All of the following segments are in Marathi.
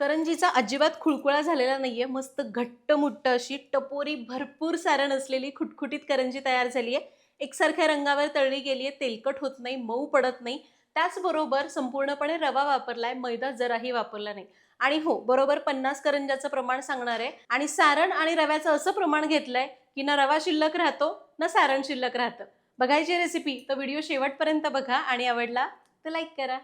करंजीचा अजिबात खुळकुळा झालेला नाहीये. मस्त घट्ट मुट्ट अशी टपोरी भरपूर सारण असलेली खुटखुटीत करंजी तयार झाली आहे एकसारख्या रंगावर तळली गेली आहे तेलकट होत नाही मऊ पडत नाही. त्याचबरोबर संपूर्णपणे रवा वापरलाय. मैदा जराही वापरला नाही. आणि हो बरोबर पन्नास करंजाचं प्रमाण सांगणार आहे. आणि सारण आणि रव्याचं असं प्रमाण घेतलंय की ना रवा शिल्लक राहतो ना सारण शिल्लक राहतं. बघायची रेसिपी तर व्हिडिओ शेवटपर्यंत बघा. आणि आवडला तर लाईक करा.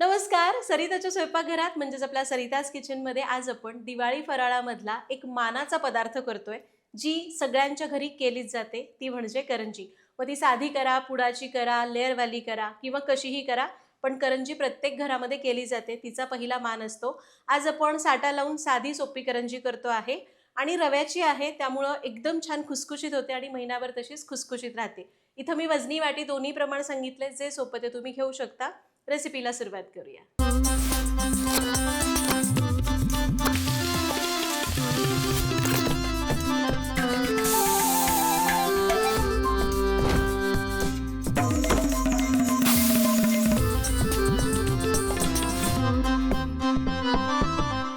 नमस्कार सरिताच्या स्वयंपाकघरात म्हणजेच आपल्या सरिताज किचनमध्ये आज आपण दिवाळी फराळामधला एक मानाचा पदार्थ करतोय जी सगळ्यांच्या घरी केलीच जाते ती म्हणजे करंजी. मग ती साधी करा पुडाची करा लेअरवाली करा किंवा कशीही करा पण करंजी प्रत्येक घरामध्ये केली जाते तिचा पहिला मान असतो. आज आपण साटा लावून साधी सोपी करंजी करतो आहे आणि रव्याची आहे त्यामुळं एकदम छान खुसखुशीत होते आणि महिनाभर तशीच खुसखुशीत राहते. इथं मी वजनी वाटी दोन्ही प्रमाण सांगितले जे सोपं ते तुम्ही घेऊ शकता. रेसिपीला सुरुवात करूया.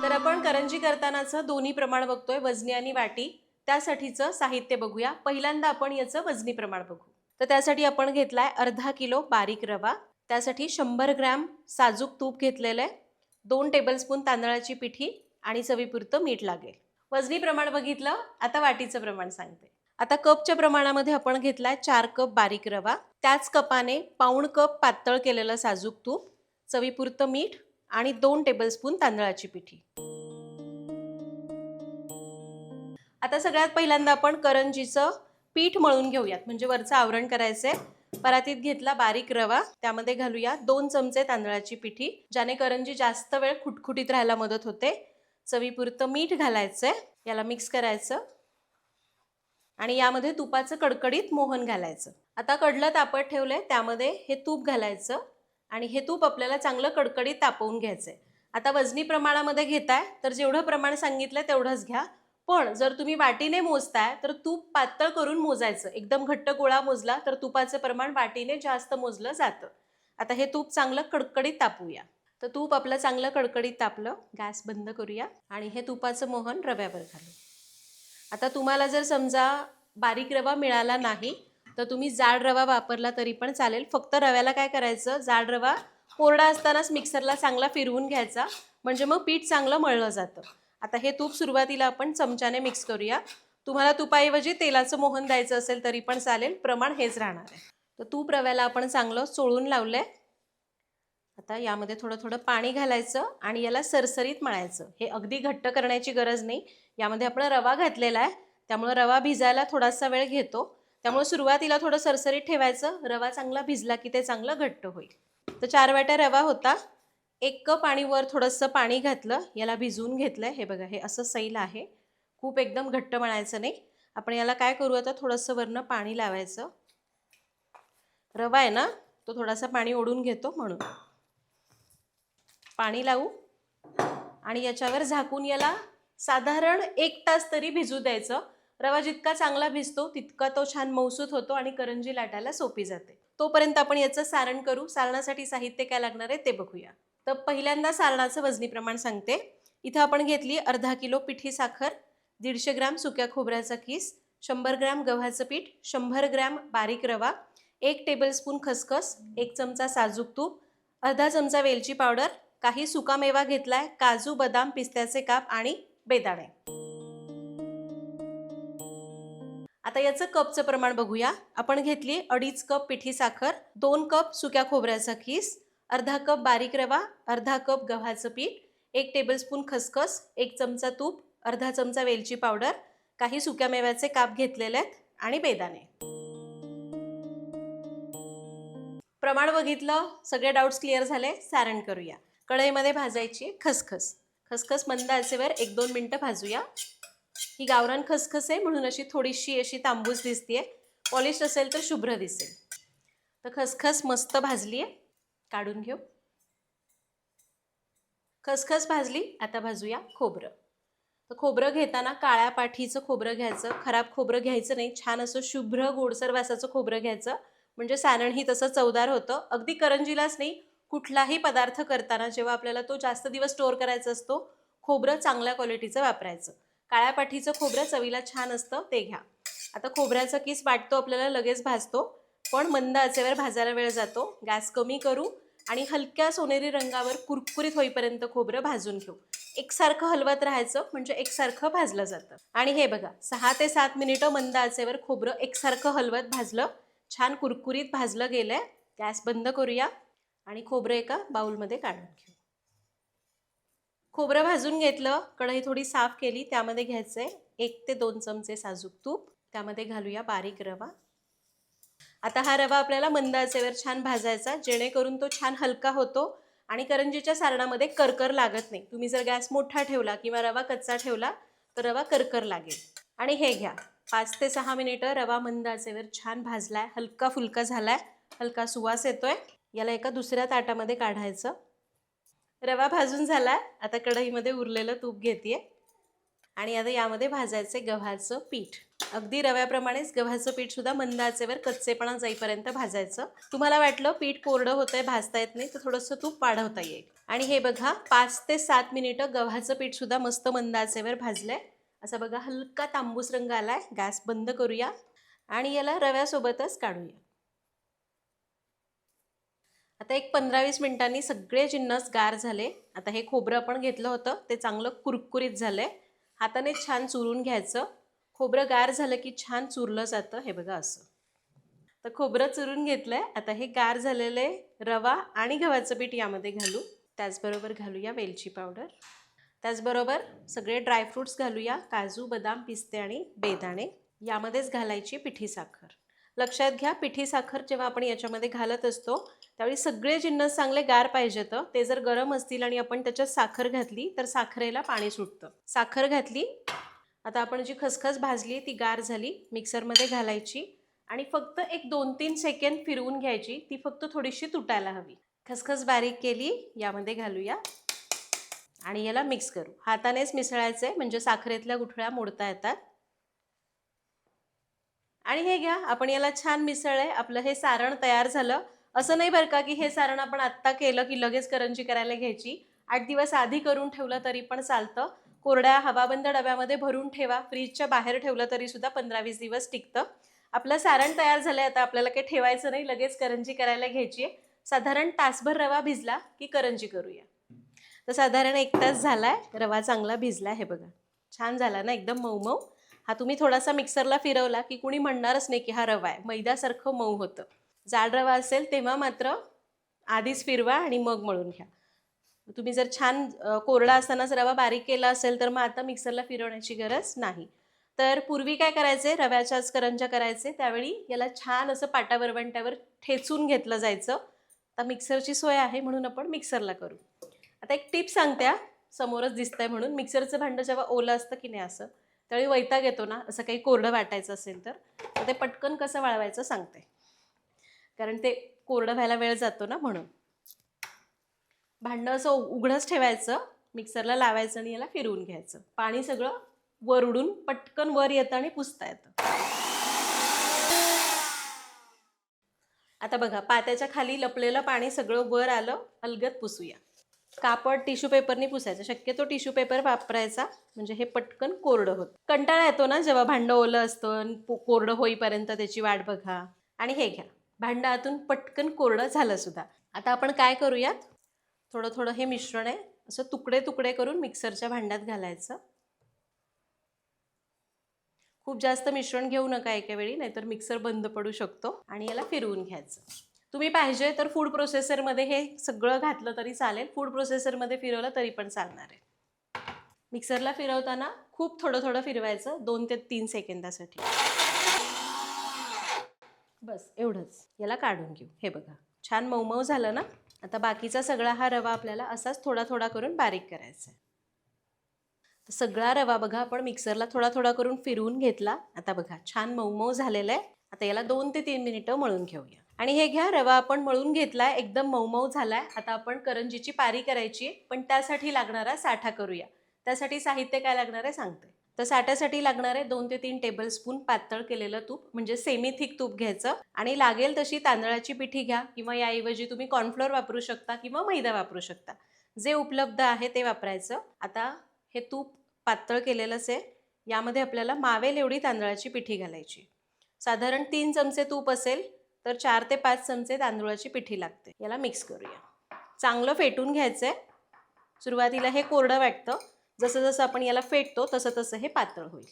तर आपण करंजी करतानाचं दोन्ही प्रमाण बघतोय वजनी आणि वाटी. त्यासाठीचं साहित्य बघूया. पहिल्यांदा आपण याचं वजनी प्रमाण बघू. तर त्यासाठी आपण घेतलाय अर्धा किलो बारीक रवा. त्यासाठी शंभर ग्रॅम साजूक तूप घेतलेलं आहे. दोन टेबलस्पून तांदळाची पिठी आणि चवीपुरतं मीठ लागेल. वजनी प्रमाण बघितलं आता वाटीचं प्रमाण सांगते. आता कपच्या प्रमाणामध्ये आपण घेतलाय चार कप बारीक रवा. त्याच कपाने पाऊण कप पातळ केलेलं साजूक तूप चवीपुरतं मीठ आणि दोन टेबलस्पून तांदळाची पिठी. आता सगळ्यात पहिल्यांदा आपण करंजीचं पीठ मळून घेऊयात. म्हणजे वरचं आवरण करायचंय. परातीत घेतला बारीक रवा त्यामध्ये घालूया दोन चमचे तांदळाची पिठी ज्याने करंजी जास्त वेळ खुटखुटीत राहायला मदत होते. चवीपुरतं मीठ घालायचंय याला मिक्स करायचं. आणि यामध्ये तुपाचं कडकडीत मोहन घालायचं. आता कडलं तापत ठेवलंय त्यामध्ये हे तूप घालायचं. आणि हे तूप आपल्याला चांगलं कडकडीत तापवून घ्यायचंय. आता वजनी प्रमाणामध्ये घेताय तर जेवढं प्रमाण सांगितलं तेवढंच घ्या. पण जर तुम्ही वाटीने मोजताय तर तूप पातळ करून मोजायचं. एकदम घट्ट गोळा मोजला तर तुपाचं प्रमाण वाटीने जास्त मोजलं जातं. आता हे तूप चांगलं कडकडीत तापूया. तर तूप आपलं चांगलं कडकडीत तापलं गॅस बंद करूया आणि हे तुपाचं मोहन रव्यावर घालू. आता तुम्हाला जर समजा बारीक रवा मिळाला नाही तर तुम्ही जाड रवा वापरला तरी पण चालेल. फक्त रव्याला काय करायचं जाड रवा कोरडा असतानाच मिक्सरला चांगला फिरवून घ्यायचा. म्हणजे मग पीठ चांगलं मळलं जातं. आता हे तूप सुरुवातीला आपण चमच्याने मिक्स करूया. तुम्हाला तुपाऐवजी तेलाचं मोहन द्यायचं असेल तरी पण चालेल. प्रमाण हेच राहणार आहे. तर तूप रव्याला आपण चांगलं चोळून आहे आता यामध्ये थोडं थोडं पाणी घालायचं आणि याला सरसरीत मळायचं. हे अगदी घट्ट करण्याची गरज नाही. यामध्ये आपण रवा घातलेला आहे. त्यामुळं रवा भिजायला थोडासा वेळ घेतो. त्यामुळे सुरुवातीला थोडं सरसरीत ठेवायचं. रवा चांगला भिजला की ते चांगलं घट्ट होईल. तर चार वाट्या रवा होता. एक कप आणि वर थोडंसं पाणी घातलं याला भिजवून घेतलं हे बघा हे असं सैल आहे. खूप एकदम घट्ट म्हणायचं नाही. आपण याला काय करू आता थोडंसं वरनं पाणी लावायचं. रवा आहे ना तो थोडासा पाणी ओढून घेतो म्हणून. पाणी लावू. आणि याच्यावर झाकून याला साधारण एक तास तरी भिजू द्यायचं. रवा जितका चांगला भिजतो तितका तो छान मौसूत होतो आणि करंजी लाटायला सोपी जाते. तोपर्यंत आपण याचं सारण करू. सारणासाठी साहित्य काय लागणार आहे ते बघूया. तर पहिल्यांदा सारणाचं वजनी प्रमाण सांगते. इथं आपण घेतली अर्धा किलो पिठी साखर दीडशे ग्रॅम सुक्या खोबऱ्याचा किस शंभर ग्रॅम गव्हाचं पीठ शंभर ग्रॅम बारीक रवा एक टेबलस्पून खसखस एक चमचा साजूक तूप अर्धा चमचा वेलची पावडर काही सुकामेवा घेतलाय काजू बदाम पिस्त्याचे काप आणि बेदाणे. आता याचं कपचं प्रमाण बघूया. आपण घेतली अडीच कप पिठी साखर दोन कप सुक्या खोबऱ्याचा खीस अर्धा कप बारीक रवा अर्धा कप गव्हाचं पीठ एक टेबलस्पून खसखस एक चमचा तूप अर्धा चमचा वेलची पावडर काही सुक्या मेव्याचे काप घेतलेले आहेत आणि बेदाणे. प्रमाण बघितलं सगळे डाऊट्स क्लिअर झाले सारण करूया. कढईमध्ये भाजायची खसखस. खसखस मंद असेवर एक दोन मिनटं भाजूया. ही गावरान खसखस आहे म्हणून अशी थोडीशी अशी तांबूस दिसतीये. पॉलिश असेल तर शुभ्र दिसेल. तर खसखस मस्त भाजली आहे काढून घेऊ. खसखस भाजली आता भाजूया खोबरं. तर खोबरं घेताना काळ्या पाठीचं खोबरं घ्यायचं खराब खोबरं घ्यायचं नाही छान असं शुभ्र गोडसर वासाचं खोबरं घ्यायचं. म्हणजे सारणही तसं चवदार होतं. अगदी करंजीलाच नाही कुठलाही पदार्थ करताना जेव्हा आपल्याला तो जास्त दिवस स्टोअर करायचा असतो खोबरं चांगल्या क्वालिटीचं वापरायचं. काळ्या पाठीचं खोबरं चवीला छान असतं ते घ्या. आता खोबऱ्याचा किस वाटतो आपल्याला लगेच भाजतो. पण मंद आचेवर भाजायला वेळ जातो. गॅस कमी करू आणि हलक्या सोनेरी रंगावर कुरकुरीत होईपर्यंत खोबरं भाजून घेऊ. एकसारखं हलवत राहायचं म्हणजे एकसारखं भाजलं जातं. आणि हे बघा सहा ते सात मिनिटं मंद आचेवर खोबरं एकसारखं हलवत भाजलं. छान कुरकुरीत भाजलं गेलंय. गॅस बंद करूया आणि खोबरं एका बाऊलमध्ये काढून घेऊ. खोबरं भाजून घेतलं कढई थोडी साफ केली त्यामध्ये घ्यायचं आहे एक ते दोन चमचे साजूक तूप. त्यामध्ये घालूया बारीक रवा. आता हा रवा आपल्याला मंद आचेवर छान भाजायचा जेणेकरून तो छान हलका होतो आणि करंजीच्या सारणामध्ये करकर लागत नाही. तुम्ही जर गॅस मोठा ठेवला किंवा रवा कच्चा ठेवला तर रवा करकर लागेल. आणि हे घ्या. पाच ते सहा मिनिटं रवा मंद आचेवर छान भाजलाय हलका फुलका झालाय हलका सुवास येतोय. याला एका दुसऱ्या ताटामध्ये काढायचं. रवा भाजून झाला आता कढईमध्ये उरलेलं तूप घेते आणि आता यामध्ये भाजायचे गव्हाचं पीठ. अगदी रव्याप्रमाणेच गव्हाचं पीठ सुद्धा मंद आचेवर कच्चेपणा जाईपर्यंत भाजायचं. तुम्हाला वाटलं पीठ कोरडं होतंय भाजता येत नाही तर थोडंसं तूप वाढवता येईल. आणि हे बघा पाच ते सात मिनिटं गव्हाचं पीठ सुद्धा मस्त मंद आचेवर भाजलंय. असं बघा हलका तांबूस रंग आलाय. गॅस बंद करूया. आणि याला रव्यासोबतच काढूया. आता एक पंधरा वीस मिनिटांनी सगळे जिन्नस गार झाले. आता हे खोबरं आपण घेतलं होतं. ते चांगलं कुरकुरीत झालंय. हाताने छान चुरून घ्यायचं. खोबरं गार झालं की छान चुरलं जातं. हे बघा असं. तर खोबरं चुरून घेतलं आहे आता हे गार झालेले रवा आणि गव्हाचं पीठ यामध्ये घालू. त्याचबरोबर घालूया वेलची पावडर. त्याचबरोबर सगळे ड्रायफ्रूट्स घालूया. काजू बदाम पिस्ते आणि बेदाणे यामध्येच घालायची पिठी साखर. लक्षात घ्या पिठी साखर जेव्हा आपण याच्यामध्ये घालत असतो त्यावेळी सगळे जिन्नस चांगले गार पाहिजेत ते जर गरम असतील आणि आपण त्याच्यात साखर घातली तर साखरेला पाणी सुटतं. साखर घातली आता आपण जी खसखस भाजली ती गार झाली मिक्सरमध्ये घालायची आणि फक्त एक दोन तीन सेकंद फिरवून घ्यायची ती फक्त थोडीशी तुटायला हवी. खसखस बारीक केली यामध्ये घालूया आणि याला मिक्स करू. हातानेच मिसळायचं आहे म्हणजे साखरेतल्या गुठळ्या मोडता येतात. आणि हे घ्या आपण याला छान मिसळलंय आपलं हे सारण तयार झालं. असं नाही बरं का की हे सारण आपण आत्ता केलं की लगेच करंजी करायला घ्यायची. आठ दिवस आधी करून ठेवलं तरी पण चालतं. कोरड्या हवाबंद डब्यामध्ये भरून ठेवा फ्रीजच्या बाहेर ठेवलं तरी सुद्धा पंधरा वीस दिवस टिकतं. आपलं सारण तयार झालंय आता आपल्याला काही ठेवायचं नाही लगेच करंजी करायला घ्यायची आहे. साधारण तासभर रवा भिजला की करंजी करूया. तर साधारण एक तास झालाय रवा चांगला भिजला हे बघा. छान झाला ना एकदम मऊ मऊ. हा तुम्ही थोडासा मिक्सरला फिरवला की कुणी म्हणणारच नाही की हा रवा आहे. मैद्यासारखं मऊ होतं. जाड रवा असेल तेव्हा मात्र आधीच फिरवा आणि मग मळून घ्या. तुम्ही जर छान कोरडा असतानाच रवा बारीक केला असेल तर मग आता मिक्सरला फिरवण्याची गरज नाही. तर पूर्वी काय करायचे? रव्याच्याच करंजा करायचे. त्यावेळी याला छान असं पाटा वरवंट्यावर ठेचून घेतलं जायचं. आता मिक्सरची सोय आहे म्हणून आपण मिक्सरला करू. आता एक टिप सांगते समोरच दिसतंय म्हणून. मिक्सरचं भांडं जेव्हा ओलं असतं की नाही असं त्यावेळी वैताग येतो ना असं काही कोरडं वाटायचं असेल तर ते पटकन कसं वाळवायचं सांगते. कारण ते कोरडं व्हायला वेळ जातो ना म्हणून. भांडं असं उघडंच ठेवायचं मिक्सरला लावायचं आणि याला फिरवून घ्यायचं. पाणी सगळं वर उडून पटकन वर येतं आणि पुसता येतं. आता बघा पात्याच्या खाली लपलेलं पाणी सगळं वर आलं अलगत पुसूया. कापड टिश्यू पेपरनी पुसायचं. शक्यतो टिश्यू पेपर वापरायचा. म्हणजे हे पटकन कोरडं होतं. कंटाळा येतो ना जेव्हा भांडं ओलं असतं आणि कोरडं होईपर्यंत त्याची वाट बघा. आणि हे घ्या. भांडं आतून पटकन कोरडं झालं सुद्धा. आता आपण काय करूयात? थोडं थोडं हे मिश्रण आहे. असं तुकडे तुकडे करून मिक्सरच्या भांड्यात घालायचं. खूप जास्त मिश्रण घेऊ नका एका वेळी नाहीतर मिक्सर बंद पडू शकतो. आणि याला फिरवून घ्यायचं. तुम्ही पाहिजे तर फूड प्रोसेसरमध्ये हे सगळं घातलं तरी चालेल. फूड प्रोसेसरमध्ये फिरवलं तरी पण चालणार आहे. मिक्सरला फिरवताना खूप थोडं थोडं फिरवायचं दोन ते तीन सेकंदासाठी. बस एवढंच. याला काढून घेऊ. हे बघा. छान मऊ मऊ झालं ना? आता बाकीचा सगळा हा रवा आपल्याला असाच थोडा थोडा करून बारीक करायचा आहे. सगळा रवा बघा आपण मिक्सरला थोडा थोडा करून फिरवून घेतला. आता बघा छान मऊ मऊ झालेला आहे. आता याला दोन ते तीन मिनिटं मळून घेऊया. आणि हे घ्या रवा आपण मळून घेतलाय एकदम मऊ मऊ झालाय. आता आपण करंजीची पारी करायची आहे पण त्यासाठी लागणारा साठा करूया. त्यासाठी साहित्य काय लागणार आहे सांगते. तर साठ्यासाठी लागणार आहे दोन ते तीन टेबलस्पून पातळ केलेलं तूप म्हणजे सेमी थिक तूप घ्यायचं. आणि लागेल तशी तांदळाची पिठी घ्या किंवा याऐवजी तुम्ही कॉर्नफ्लोअर वापरू शकता किंवा मैदा वापरू शकता. जे उपलब्ध आहे ते वापरायचं. आता हे तूप पातळ केलेलंच आहे. यामध्ये आपल्याला मावेल एवढी तांदळाची पिठी घालायची. साधारण तीन चमचे तूप असेल तर चार ते पाच चमचे तांदूळाची पिठी लागते. याला मिक्स करूया. चांगलं फेटून घ्यायचं आहे सुरुवातीला हे कोरडं वाटतं. जसं जसं आपण याला फेटतो तसं तसं हे पातळ होईल.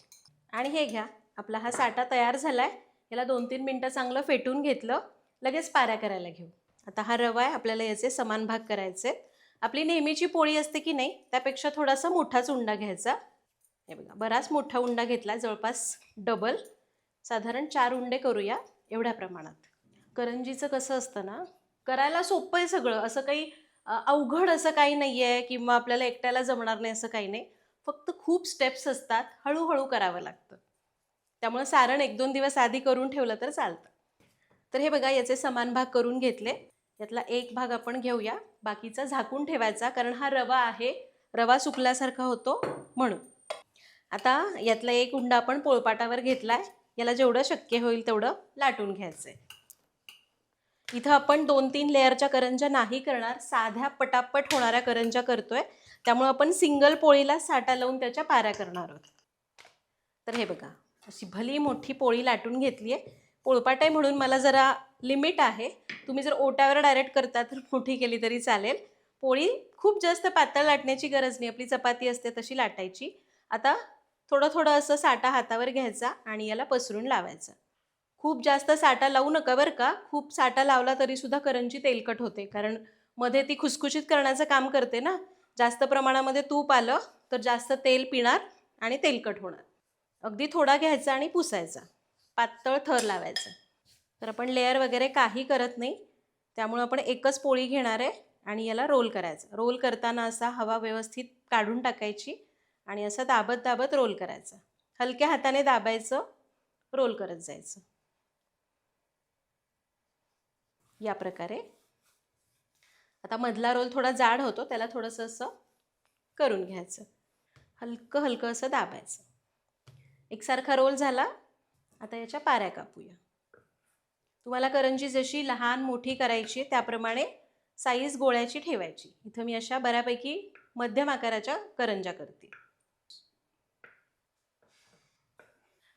आणि हे घ्या. आपला हा साठा तयार झाला आहे याला दोन तीन मिनटं चांगलं फेटून घेतलं लगेच पाऱ्या करायला घेऊ. आता हा रवा आहे आपल्याला याचे समान भाग करायचे आपली नेहमीची पोळी असते की नाही त्यापेक्षा थोडासा मोठाच उंडा घ्यायचा. हे बघा बराच मोठा उंडा घेतला जवळपास डबल साधारण चार उंडे करूया एवढ्या प्रमाणात. करंजीचं कसं असतं ना करायला सोपं आहे सगळं. असं काही अवघड असं काही नाही आहे किंवा आपल्याला एकट्याला जमणार नाही असं काही नाही. फक्त खूप स्टेप्स असतात हळूहळू करावं लागतं. त्यामुळे सारण एक दोन दिवस आधी करून ठेवलं तर चालतं. तर हे बघा याचे समान भाग करून घेतले. यातला एक भाग आपण घेऊया. बाकीचा झाकून ठेवायचा कारण हा रवा आहे. रवा सुकल्यासारखा होतो म्हणून. आता यातला एक उंडा आपण पोळपाटावर घेतलाय. याला जेवढं शक्य होईल तेवढं लाटून घ्यायचं आहे इथं आपण दोन तीन लेअरच्या करंज्या नाही करणार साध्या पटापट होणाऱ्या करंज्या करतोय. त्यामुळे आपण सिंगल पोळीला साटा लावून त्याच्या पाऱ्या करणार आहोत. तर हे बघा अशी भली मोठी पोळी लाटून घेतली आहे पोळपाट आहे म्हणून मला जरा लिमिट आहे. तुम्ही जर ओट्यावर डायरेक्ट करता तर मोठी केली तरी चालेल. पोळी खूप जास्त पातळ लाटण्याची गरज नाही. आपली चपाती असते तशी लाटायची. आता थोडं थोडं असं साठा हातावर घ्यायचा आणि याला पसरून लावायचा. खूप जास्त साठा लावू नका बरं का. खूप साठा लावला तरी सुद्धा करंजी तेलकट होते. कारण मध्ये ती खुसखुशीत करण्याचं काम करते ना. जास्त प्रमाणामध्ये तूप आलं तर जास्त तेल पिणार आणि तेलकट होणार. अगदी थोडा घ्यायचा आणि पुसायचा. पातळ थर लावायचा. तर आपण लेअर वगैरे काही करत नाही. त्यामुळं आपण एकच पोळी घेणार आहे आणि याला रोल करायचा. रोल करताना असा हवा व्यवस्थित काढून टाकायची आणि असं दाबत दाबत रोल करायचं. हलक्या हाताने दाबायचं रोल करत जायचं. या प्रकारे. आता मधला रोल थोडा जाड होतो त्याला थोडंसं असं करून घ्यायचं. हलकं हलकं असं दाबायचं. एकसारखा रोल झाला आता याच्या पाऱ्या कापूया. तुम्हाला करंजी जशी लहान मोठी करायची त्याप्रमाणे साईज गोळ्याची ठेवायची. इथं मी अशा बऱ्यापैकी मध्यम आकाराच्या करंजा करते.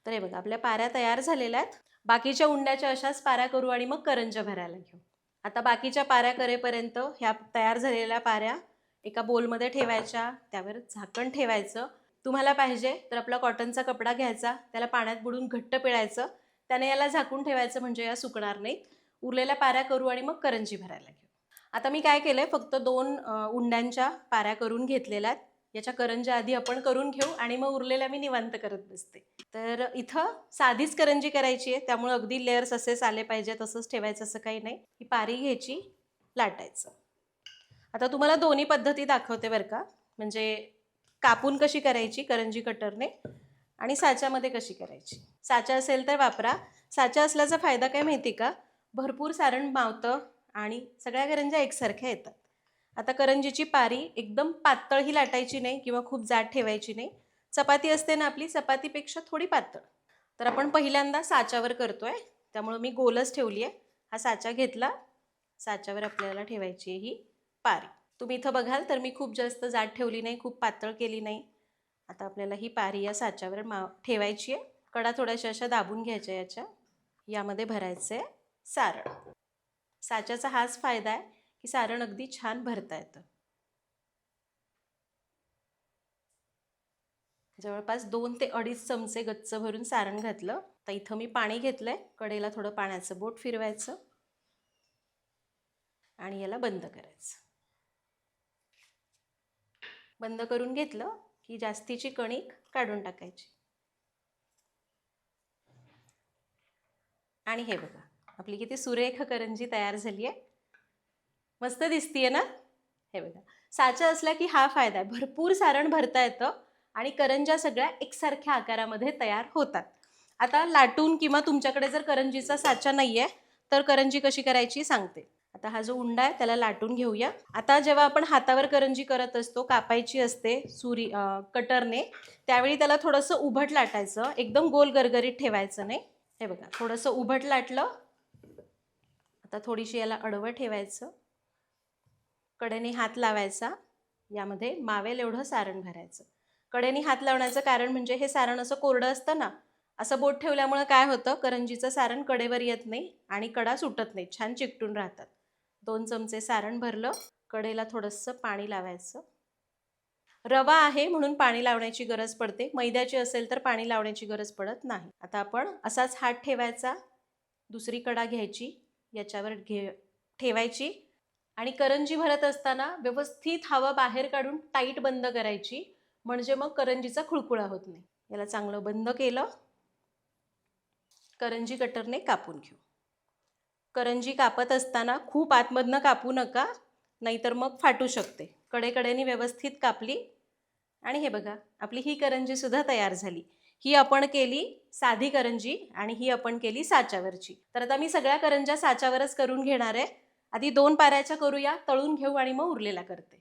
तर हे बघा आपल्या पाऱ्या तयार झालेल्या आहेत. बाकीच्या उंड्याच्या अशाच पाऱ्या करू आणि मग करंजा भरायला घेऊ. आता बाकीच्या पाऱ्या करेपर्यंत ह्या तयार झालेल्या पाऱ्या एका बोलमध्ये ठेवायच्या त्यावर झाकण ठेवायचं. तुम्हाला पाहिजे तर आपला कॉटनचा कपडा घ्यायचा त्याला पाण्यात बुडून घट्ट पिळायचं त्याने याला झाकून ठेवायचं म्हणजे या सुकणार नाहीत. उरलेल्या पाऱ्या करू आणि मग करंजी भरायला घेऊ. आता मी काय केलं आहे फक्त दोन उंड्यांच्या पाऱ्या करून घेतलेल्या आहेत. याच्या करंज्या आधी आपण करून घेऊ आणि मग उरलेल्या मी निवांत करत बसते. तर इथं साधीच करंजी करायची आहे त्यामुळे अगदी लेअर्स असेच आले पाहिजे तसंच ठेवायचं असं काही नाही. ही पारी घ्यायची लाटायचं. आता तुम्हाला दोन्ही पद्धती दाखवते बरं का. म्हणजे कापून कशी करायची करंजी कटरने आणि साच्यामध्ये कशी करायची. साचा असेल तर वापरा. साचा असल्याचा फायदा काय माहिती का? भरपूर सारण मावतं आणि सगळ्या करंज्या एकसारख्या येतात. आता करंजीची पारी एकदम पातळ ही लाटायची नाही किंवा खूप जाड ठेवायची नाही. चपाती असते ना आपली चपातीपेक्षा थोडी पातळ. तर आपण पहिल्यांदा साच्यावर करतो आहे त्यामुळं मी गोलच ठेवली आहे. हा साचा घेतला. साच्यावर आपल्याला ठेवायची आहे ही पारी. तुम्ही इथं बघाल तर मी खूप जास्त जाड ठेवली नाही खूप पातळ केली नाही. आता आपल्याला ही पारी या साच्यावर मा ठेवायची आहे. कडा थोड्याशा अशा दाबून घ्यायच्या याच्या. यामध्ये भरायचं आहे सारण. साच्याचा हाच फायदा आहे. की सारण अगदी छान भरता येतं. जवळपास दोन ते अडीच चमचे गच्च भरून सारण घातलं. तर इथं मी पाणी घेतलंय. कडेला थोडं पाण्याचं बोट फिरवायचं. आणि याला बंद करायचं. बंद करून घेतलं की जास्तीची कणिक काढून टाकायची. आणि हे बघा आपली किती सुरेख करंजी तयार झाली आहे मस्त दिसतीये ना? हे बघा. साचा असला की हा फायदा आहे. भरपूर सारण भरता येतं आणि करंज्या सगळ्या एकसारख्या आकारामध्ये तयार होतात. आता लाटून किंवा तुमच्याकडे जर करंजीचा साचा नाही आहे तर करंजी कशी करायची सांगते. आता हा जो उंडा आहे त्याला लाटून घेऊया. आता जेव्हा आपण हातावर करंजी करत असतो कापायची असते सुरी कटरने त्यावेळी त्याला थोडंसं उभट लाटायचं. एकदम गोल गरगरीत ठेवायचं नाही. हे बघा थोडंसं उभट लाटलं. आता थोडीशी याला अडवं ठेवायचं. कडेने हात लावायचा. यामध्ये मावेल एवढं सारण भरायचं. कडेने हात लावण्याचं कारण म्हणजे हे सारण असं कोरडं असतं ना असं बोट ठेवल्यामुळं काय होतं? करंजीचं सारण कडेवर येत नाही आणि कडा सुटत नाही छान चिकटून राहतात. दोन चमचे सारण भरलं कडेला थोडंसं पाणी लावायचं. रवा आहे म्हणून पाणी लावण्याची गरज पडते. मैद्याची असेल तर पाणी लावण्याची गरज पडत नाही. आता आपण असाच हात ठेवायचा. दुसरी कडा घ्यायची. याच्यावर घे ठेवायची. आणि करंजी भरत असताना व्यवस्थित हवा बाहेर काढून टाईट बंद करायची म्हणजे मग करंजीचा खुळखुळा होत नाही. याला चांगलं बंद केलं. करंजी कटरने कापून घेऊ. करंजी कापत असताना खूप आतमधनं कापू नका नाहीतर मग फाटू शकते. कडेकडेने व्यवस्थित कापली. आणि हे बघा आपली ही करंजीसुद्धा तयार झाली. ही आपण केली साधी करंजी आणि ही आपण केली साच्यावरची. तर आता मी सगळ्या करंज्या साच्यावरच करून घेणार आहे. आधी दोन पाऱ्याच्या करूया तळून घेऊ आणि मग उरलेला करते.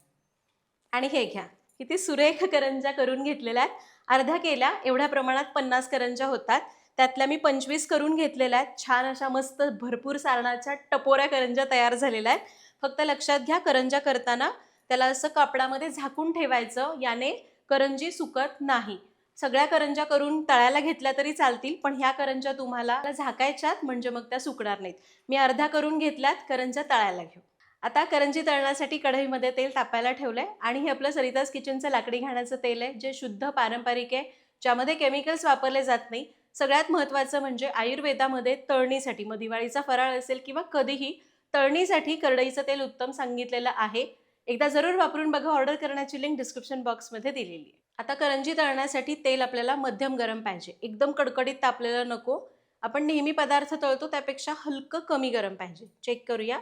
आणि हे घ्या किती सुरेख करंज्या करून घेतलेल्या आहेत. अर्ध्या केल्या एवढ्या प्रमाणात पन्नास करंज्या होतात. त्यातल्या मी पंचवीस करून घेतलेल्या आहेत. छान अशा मस्त भरपूर सारणाच्या टपोऱ्या करंज्या तयार झालेल्या आहेत. फक्त लक्षात घ्या करंज्या करताना त्याला असं कापडामध्ये झाकून ठेवायचं याने करंजी सुकत नाही. सगळ्या करंज्या करून तळायला घेतल्या तरी चालतील पण ह्या करंज्या तुम्हाला झाकायच्यात म्हणजे मग त्या सुकणार नाहीत. मी अर्ध्या करून घेतल्यात करंजा तळायला घेऊ. आता करंजी तळण्यासाठी कढईमध्ये तेल तापायला ठेवलंय आणि हे आपलं सरिताज किचनचं लाकडी घाण्याचं तेल आहे जे शुद्ध पारंपरिक आहे ज्यामध्ये केमिकल्स वापरले जात नाही. सगळ्यात महत्त्वाचं म्हणजे आयुर्वेदामध्ये तळणीसाठी मग दिवाळीचा फराळ असेल किंवा कधीही तळणीसाठी करडईचं तेल उत्तम सांगितलेलं आहे. एकदा जरूर वापरून बघा ऑर्डर करण्याची लिंक डिस्क्रिप्शन बॉक्समध्ये दिलेली आहे. आता करंजी तळण्यासाठी तेल आपल्याला मध्यम गरम पाहिजे. एकदम कडकडीत तापलेलं नको. आपण नेहमी पदार्थ तळतो त्यापेक्षा हलकं कमी गरम पाहिजे. चेक करूया.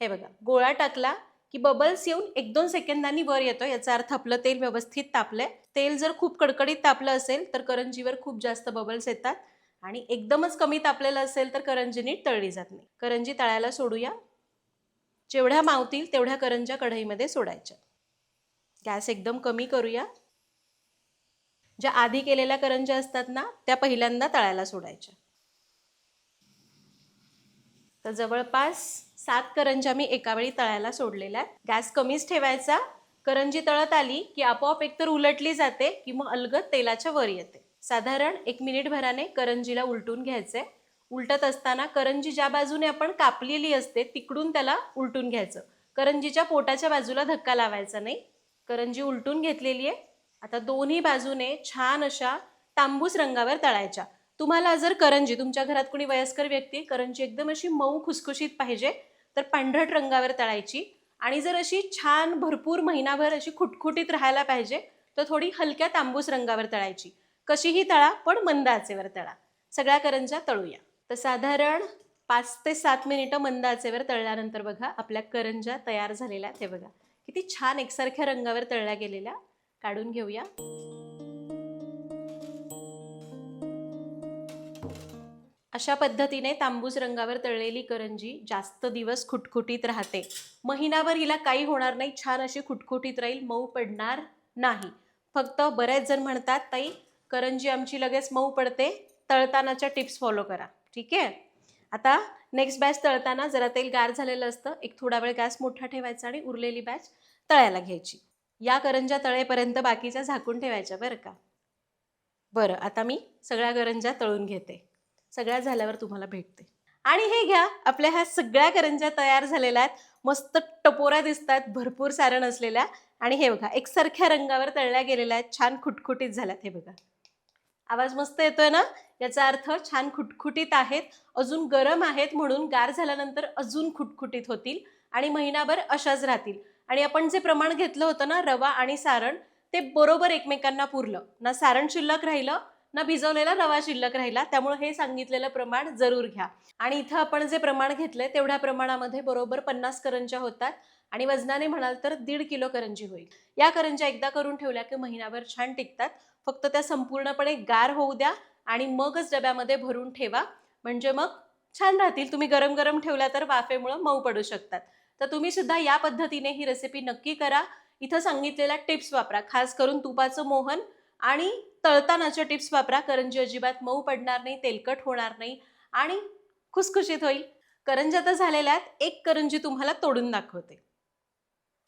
हे बघा गोळा टाकला की बबल्स येऊन एक दोन सेकंदांनी वर येतो याचा अर्थ आपलं तेल व्यवस्थित तापलंय. तेल जर खूप कडकडीत तापलं असेल तर करंजीवर खूप जास्त बबल्स येतात. आणि एकदमच कमी तापलेलं असेल तर करंजी नीट तळली जात नाही. करंजी तळायला सोडूया. जेवढ्या मावतील तेवढ्या करंज्या कढईमध्ये सोडायच्या. गॅस एकदम कमी करूया. ज्या आधी केलेल्या करंज्या असतात ना त्या पहिल्यांदा तळायला सोडायच्या. तर जवळपास सात करंज्या मी एका वेळी तळायला सोडलेल्या आहेत. गॅस कमीच ठेवायचा. करंजी तळत आली की आपोआप एकतर उलटली जाते की मग अलगद तेलाच्या वर येते. साधारण एक मिनिट भराने करंजीला उलटून घ्यायचे उलटत असताना करंजी ज्या बाजूने आपण कापलेली असते तिकडून त्याला उलटून घ्यायचं. करंजीच्या पोटाच्या बाजूला धक्का लावायचा नाही. करंजी उलटून घेतलेली आहे. आता दोन्ही बाजूने छान अशा तांबूस रंगावर तळायच्या. तुम्हाला जर करंजी तुमच्या घरात कोणी वयस्कर व्यक्ती करंजी एकदम अशी मऊ खुसखुशीत पाहिजे तर पांढरट रंगावर तळायची. आणि जर अशी छान भरपूर महिनाभर अशी खुटखुटीत राहायला पाहिजे तर थोडी हलक्या तांबूस रंगावर तळायची. कशीही तळा पण मंद आचेवर तळा. सगळ्या करंज्या तळूया. तर साधारण पाच ते सात मिनिटं मंद आचेवर तळल्यानंतर बघा आपल्या करंज्या तयार झालेल्या ते बघा. किती छान एकसारख्या रंगावर तळल्या गेलेल्या. काढून घेऊया. अशा पद्धतीने तांबूस रंगावर तळलेली करंजी जास्त दिवस खुटखुटीत राहते. महिनाभर हिला काही होणार नाही छान अशी खुटखुटीत राहील मऊ पडणार नाही. फक्त बरेच जण म्हणतात ताई करंजी आमची लगेच मऊ पडते तळतानाच्या टिप्स फॉलो करा. ठीक आहे? आता नेक्स्ट बॅच तळताना जरा तेल गार झालेलं असतं. एक थोडा वेळ गॅस मोठा ठेवायचा आणि उरलेली बॅच तळायला घ्यायची. या करंज्या तळेपर्यंत बाकीच्या झाकून ठेवायच्या बरं का? बरं आता मी सगळ्या करंज्या तळून घेते. सगळ्या झाल्यावर तुम्हाला भेटते. आणि हे घ्या आपल्या ह्या सगळ्या करंज्या तयार झालेल्या आहेत. मस्त टपोऱ्या दिसतात भरपूर सारण असलेल्या. आणि हे बघा एकसारख्या रंगावर तळल्या गेलेल्या आहेत. छान खुटखुटीत झाल्यात हे बघा. आवाज मस्त येतोय ना? याचा अर्थ छान खुटखुटीत आहेत अजून गरम आहेत म्हणून गार झाल्यानंतर अजून खुटखुटीत होतील आणि महिनाभर अशाच राहतील. आणि आपण जे प्रमाण घेतलं होतं ना रवा आणि सारण ते बरोबर एकमेकांना पुरलं. ना सारण शिल्लक राहिलं ना भिजवलेला रवा शिल्लक राहिला त्यामुळे हे सांगितलेलं प्रमाण जरूर घ्या. आणि इथं आपण जे प्रमाण घेतलंय तेवढ्या प्रमाणामध्ये बरोबर पन्नास करंज्या होतात आणि वजनाने म्हणाल तर दीड किलो करंजी होईल. या करंज्या एकदा करून ठेवल्या की महिनाभर छान टिकतात. फक्त त्या संपूर्णपणे गार होऊ द्या आणि मगच डब्यामध्ये भरून ठेवा. म्हणजे मग छान राहतील. तुम्ही गरम गरम ठेवल्या तर वाफेमुळं मऊ पडू शकतात. तर तुम्ही सुद्धा या पद्धतीने ही रेसिपी नक्की करा. इथं सांगितलेल्या टिप्स वापरा. खास करून तुपाचं मोहन आणि तळतानाच्या टिप्स वापरा. करंजी अजिबात मऊ पडणार नाही तेलकट होणार नाही आणि खुसखुशीत होईल. करंज्या तर झालेल्या आहेत एक करंजी तुम्हाला तोडून दाखवते.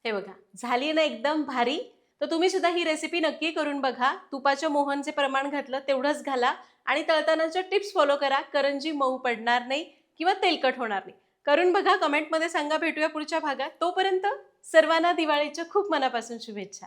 हे बघा. झाली ना एकदम भारी. तर तुम्ही सुद्धा ही रेसिपी नक्की करून बघा. तुपाच्या मोहनचे प्रमाण घातलं तेवढंच घाला आणि तळतानाच्या टिप्स फॉलो करा. करंजी मऊ पडणार नाही किंवा तेलकट होणार नाही. करून बघा कमेंटमध्ये सांगा. भेटूया पुढच्या भागात. तोपर्यंत सर्वांना दिवाळीच्या खूप मनापासून शुभेच्छा.